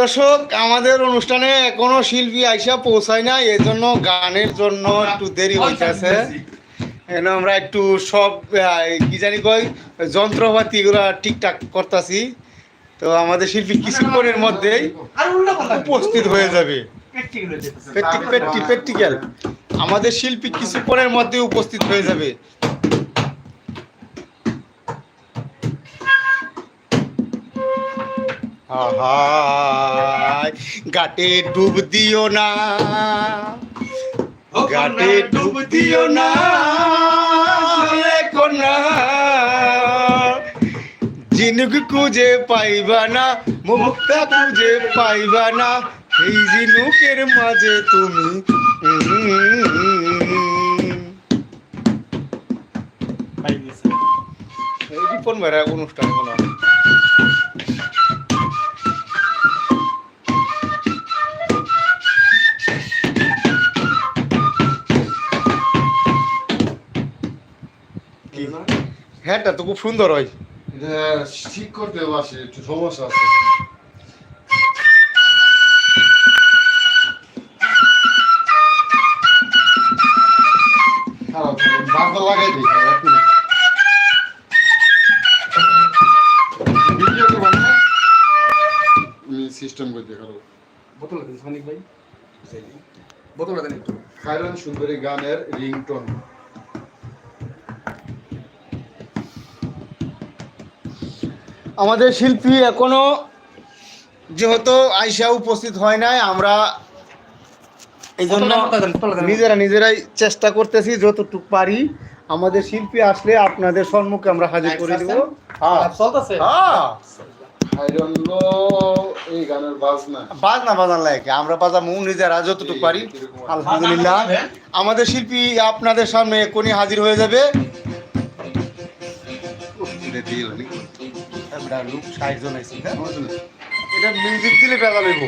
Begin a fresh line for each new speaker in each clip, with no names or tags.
দর্শক আমাদের অনুষ্ঠানে এখনও শিল্পী আইসা পৌঁছায় না এই জন্য গানের জন্য একটু দেরি হইতেছে। এখানে আমরা একটু সব কি জানি কই যন্ত্রপাতি এগুলা ঠিকঠাক করতেছি। তো আমাদের শিল্পী কিছুক্ষণের মধ্যেই উপস্থিত হয়ে যাবে। আমাদের শিল্পী কিছুক্ষণের মধ্যে উপস্থিত হয়ে যাবে। আহায়, গাটে ডুব দিও না। গাটে ডুব দিও না। কন্যা জিনুক খুঁজে পাইবা না মুক্তা খুঁজে পাইবা না। এই জিনুকের মাঝে তুমি রিপন ভাইরা অনুষ্ঠান কোনো হ্যাঁটা তো খুব সুন্দর হয়।
এটা ঠিক করতে আসে একটু সমস্যা আছে। লাগাই দিই সিস্টেম করে দিই খারাপ।
বোতল দেন সানিক ভাই। বোতল দেন একটু
খায়রান সুন্দরী গানের রিংটোন।
আমাদের শিল্পী এখনও যেহেতু আইসা উপস্থিত হয় নাই আমরা এই জন্য নিজেরা নিজেরাই চেষ্টা করতেছি যতটুকু পারি আমাদের শিল্পী আসলে আপনাদের সম্মুখে আমরা হাজির করে দেব হ্যাঁ
চলতেছে
হ্যাঁ
খায়রান লো এই গানের বাজনা
বাজনা বাজান লাগে আমরা বাজামু নিজেরা যতটুকু পারি আলহামদুলিল্লাহ আমাদের শিল্পী আপনাদের সামনে এখনই হাজির হয়ে যাবে এটা লোক ষাট জন হ্যাঁ? এটা মিউজিক দিলে বেলা লইব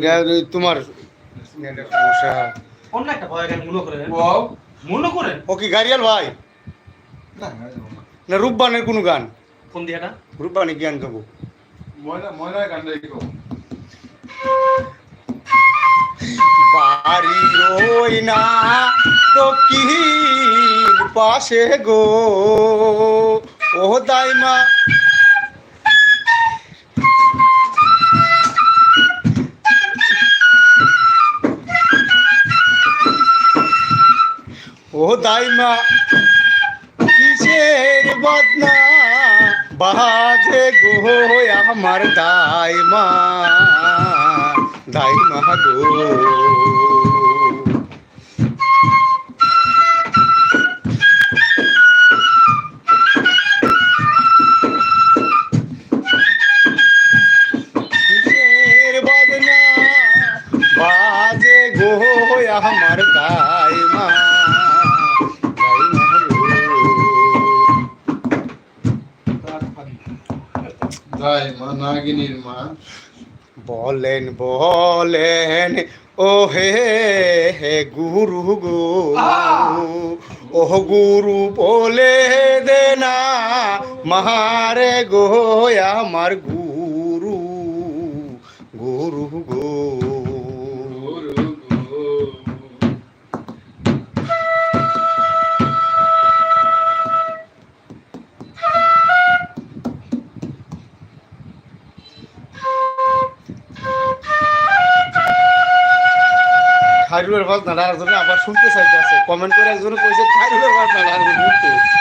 এটা তোমার নেটের সমস্যা।
অন্য একটা ভয় গান মনে করেন মনে করেন
ও কি গাড়িয়াল ভাই?
না
না রূপবানের কোনো গান।
কোন দিয়াটা?
রূপবানি গান গাবো
ময়না ময়না গানটা একটু
বাড়ি রই না দক্ষিণ পাশে গো। ও দাইমা। ও দাইমা কিসের বদনা? বাজে গো আমার দাইমা দাইমা গো। বলেন বলেন ও হে হে গুরু গো। ও গুরু বলে দে না, মারে গো আমার গুরু গুরু গো। খাইরুলের ভাত নাড়ার জন্য আবার শুনতে চাইতেছে। কমেন্ট করে একজন কইছে, খাইরুলের ভাত নাড়ার আর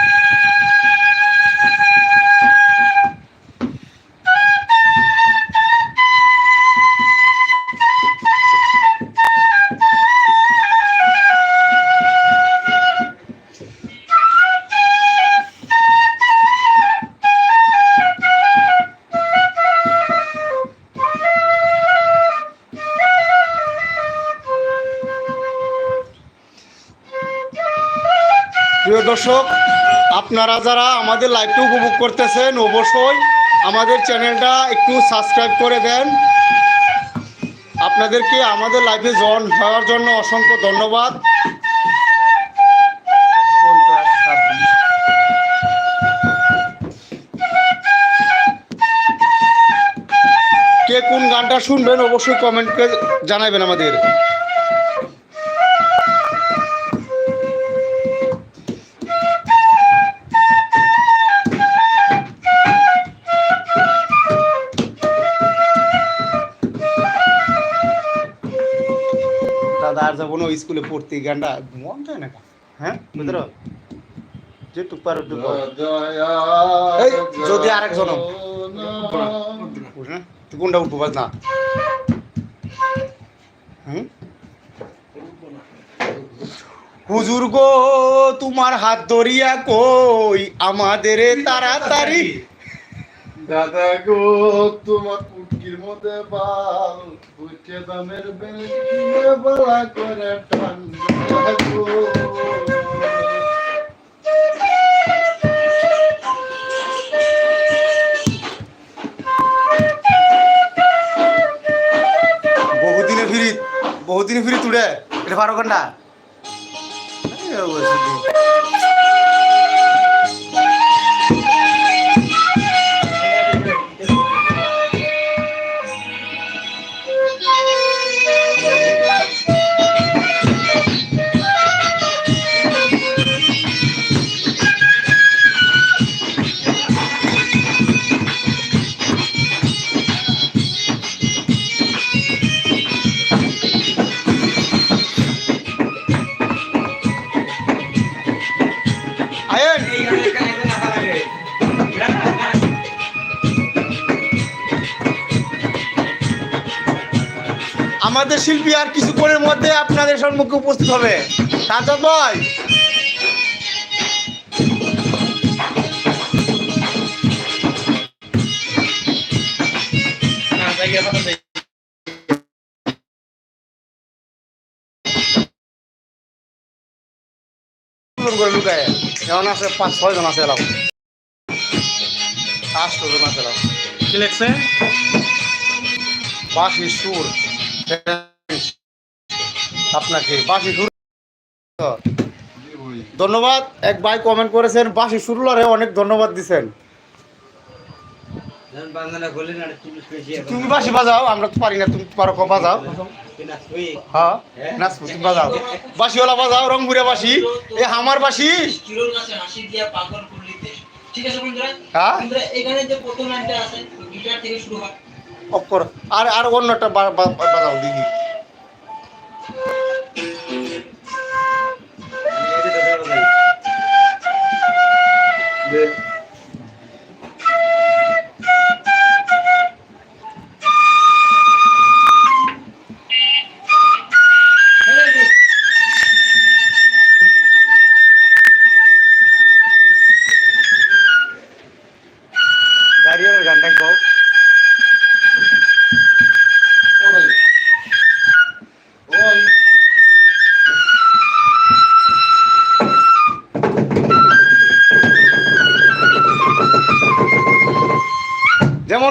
দর্শক, আপনারা যারা আমাদের লাইভটা উপভোগ করতেছেন, অবশ্যই আমাদের চ্যানেলটা একটু সাবস্ক্রাইব করে দেন। আপনাদেরকে আমাদের লাইভে জয়েন হওয়ার জন্য অসংখ্য ধন্যবাদ। কে কোন গানটা শুনবেন, অবশ্যই কমেন্ট করে জানাবেন আমাদের। যাব ওই স্কুলে পড়তে গানটা মন যায় না হ্যাঁ? বুঝতে পারো? যে টুক পারো এই, যদি আরেকজন হোক। বুঝ না তুই কোনটা উঠবো বাজ না। হুম? হুজুর গো তোমার হাত ধরিয়া কই? আমাদের তাড়াতাড়ি
দাদা গো তোমার কুটকির মধ্যে বাল বুঝে দামের বেলে বলা করে টান দাদা গো।
বহুদিনে ফিরি বহুদিনে ফিরি তুড়ে এটা পারো কান্ডা আমাদের শিল্পী আর কিছুক্ষণের মধ্যে আপনাদের সম্মুখে উপস্থিত হবে। সাজাদ ভাই লুকায়। যেমন আছে পাঁচ, ছয় জন আছে এলাম আষ্ট জন আছে এলাম সুর। আপনাকে বাসি সুর ধন্যবাদ। এক ভাই কমেন্ট করেছেন বাসি সুরলারে অনেক ধন্যবাদ দিছেন। তুমি বাসি বাজাও আমরা তো পারি না তুমি পারো বাজাও। হ্যাঁ তুমি বাজাও। বাসিওয়ালা বাজাও রংপুরে বাসি। এ আমার বাসি।
ঠিক আছে? বন্ধুরা এখানে যে প্রথম লাইনটা আছে গিটার থেকে শুরু হয়?
অফ করো আর আর অন্যটা বাজাও দিদি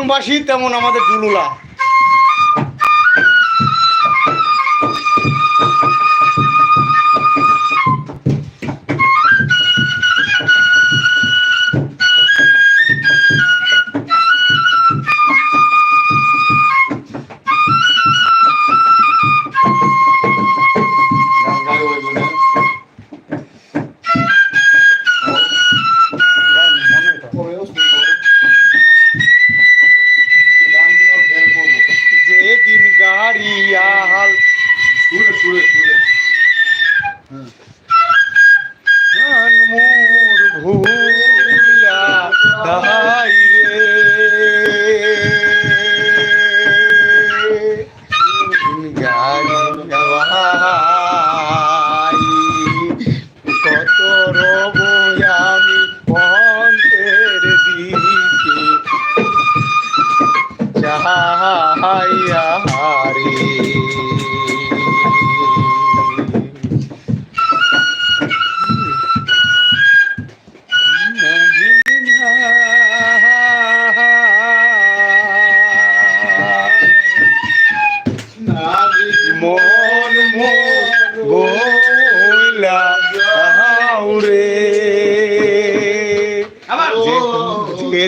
বাসি তেমন আমাদের ডুলুলা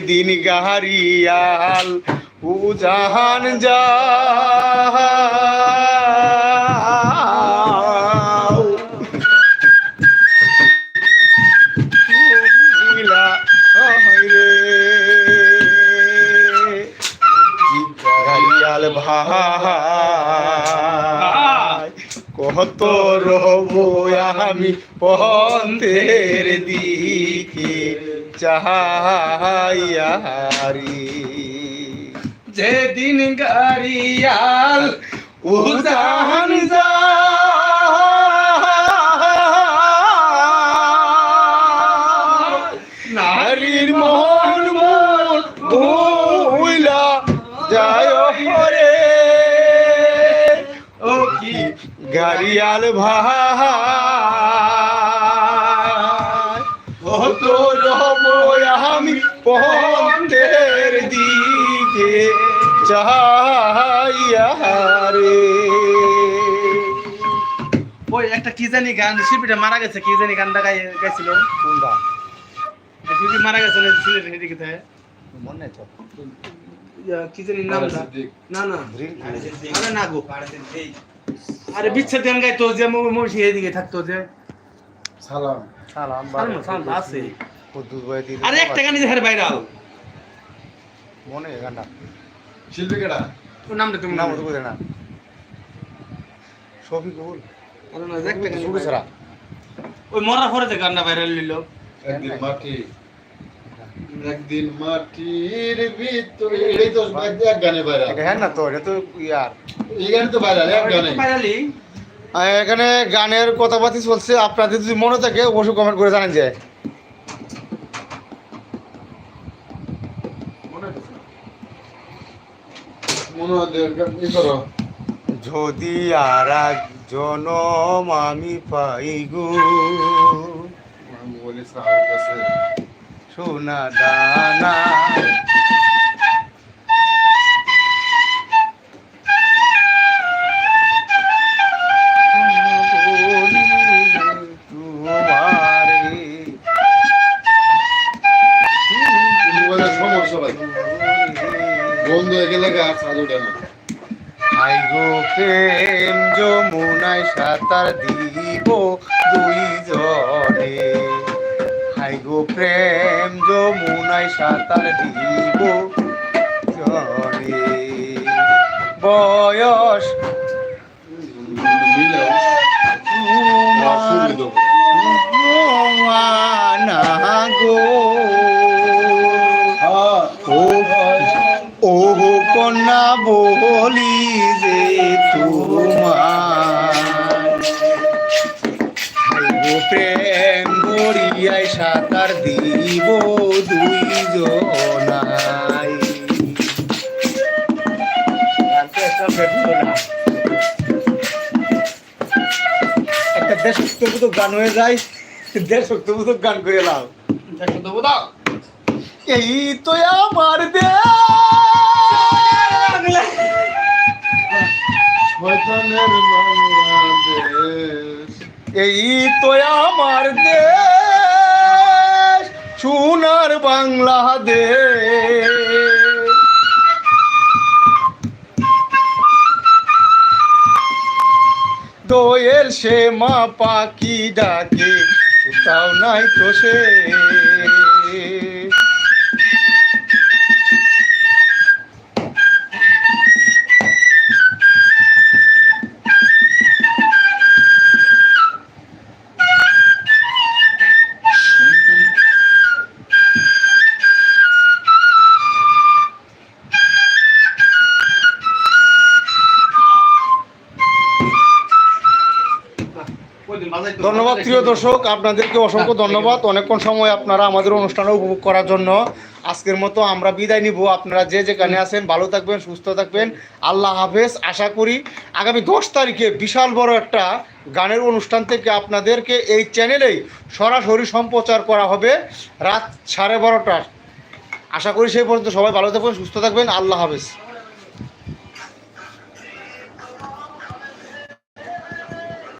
এদিন গাহারিয়াল উজাহান যাও ভাই কত রব আমি পন্থের দিকে। চাহাইয়ারি
যেদিন গাড়িয়াল
উজাহান নারীর মন মন ভুইলা যায় হরে ও কি গাড়িয়াল ভাই ও তো রব আমি পন্থের দিকে চাহাইয়া
ওই একটা কি জানি গান শিল্পীটা মারা গেছে কি জানি গানটা গাই গাইছিল
কোনটা?
শিল্পী মারা গেছে না সিলেটের থেকে।
মনে তো।
কি জানি নামটা? না না। আরে না গো আরে বিচ্ছেদ গান গাইতো যে মৌসি এদিকে থাকতো যে।
সালাম।
সালাম,
সালাম আছে।
কুদ্দুস ভাই দিদি
আরে একটা গান যে ভাইরাল।
মনে গানটা।
শিল্পী কেডা?
ওর নামটা তুমি
নাম
নাম
তো না। শফিকুল
আরে না একটা গান
শুরু ছাড়া।
ওই মরার পরে যে গানটা ভাইরাল নিল
একদিন মাটি। একদিন মাটির ভিতরে এই তো এক গানে বাইরে
এটা হ্যাঁ না তো এটা তো ইয়ার।
এই গানে তো বাইরে এক গানে।
ভাইরালি
আর এখানে গানের কথাবার্তা চলছে আপনাদের যদি মনে থাকে অবশ্যই কমেন্ট করে জানেন যে
মনে হয় যে ই করো
যদি আর এক জনম আমি পাই গো সোনা দানা বলি যে তোমার প্রেম গড়িয়ায় সাঁতার দিব দুই জনাই একটা দেশভক্তবোধক গান হয়ে যায় দেশভক্তবোধক গান করে লাও।
দাও
এই তো আমার দেশ।
শয়তানের বাংলাদেশ।
এই তো আমার দেশ, সোনার বাংলাদেশ। দোয়েল সে মা পাখি ডাকে, কোথাও নাই তো সে। ধন্যবাদ, প্রিয় দর্শক। আপনাদেরকে অসংখ্য ধন্যবাদ। অনেকক্ষণ সময় আপনারা আমাদের অনুষ্ঠানে উপভোগ করার জন্য। আজকের মতো আমরা বিদায় নিব। আপনারা যে যেখানে আছেন, ভালো থাকবেন, সুস্থ থাকবেন। আল্লাহ হাফেজ। আশা করি আগামী দশ তারিখে বিশাল বড় একটা গানের অনুষ্ঠান থেকে আপনাদেরকে এই চ্যানেলেই সরাসরি সম্প্রচার করা হবে রাত সাড়ে বারোটার। আশা করি সেই পর্যন্ত সবাই ভালো থাকবেন, সুস্থ থাকবেন। আল্লাহ হাফেজ।